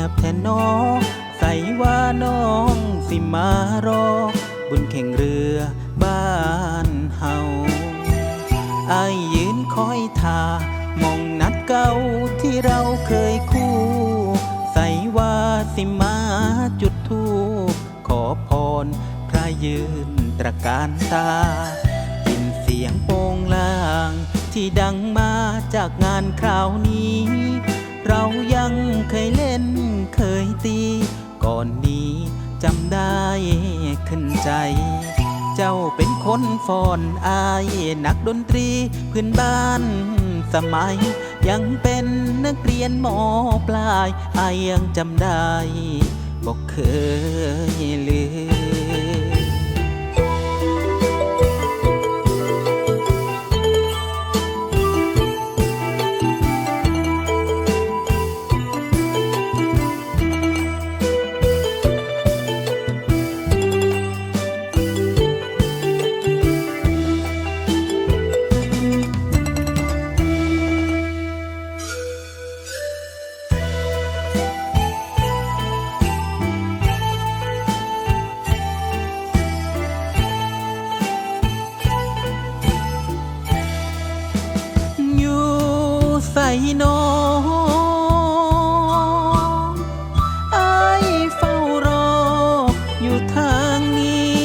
ยบแทนน้องใส่ว่าน้องสิมารอ บุญแข่งเรือบ้านเฮาอายยืนคอยทามองนัดเก่าที่เราเคยคู่ ใส่ว่าสิมาจุดทูปขอพรพระยืนตระการตายินเสียงโปงลางที่ดังมาจากงานคราวนี้ เรายังเคยเล่น เคยตี ก่อนนี้จำได้ขึ้นใจ เจ้าเป็นคนฟอนอายนักดนตรีพื้นบ้านสมัย ยังเป็นนักเรียนมปลายอายยังจำได้บอกเคยลืม นองไอายเฝ้ารออยู่ทางนี้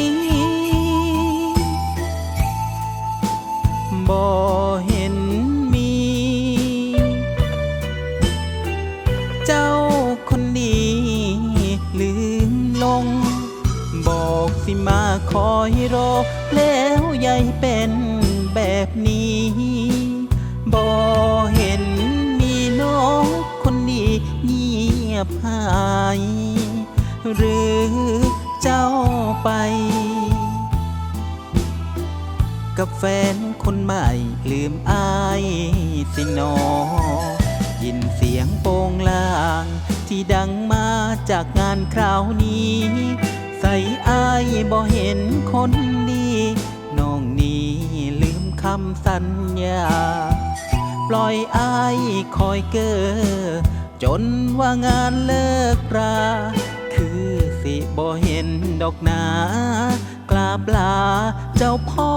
บ่เห็นมี เจ้าคนดีลืมลง บอกสิมาคอยรอ แล้วยายเป็นแบบนี้บ่เห็น บหาย หรือเจ้าไป กับแฟนคนใหม่ลืมอายสิหนอ ยินเสียงโปงลาง ที่ดังมาจากงานคราวนี้ ใส่อายบ่เห็นคนดีน้องนี้ลืมคำสัญญา ปล่อยอายคอยเก้อ จนว่างานเลิกราคือสิบ่เห็นดอกหนากราบลาเจ้าพ่อ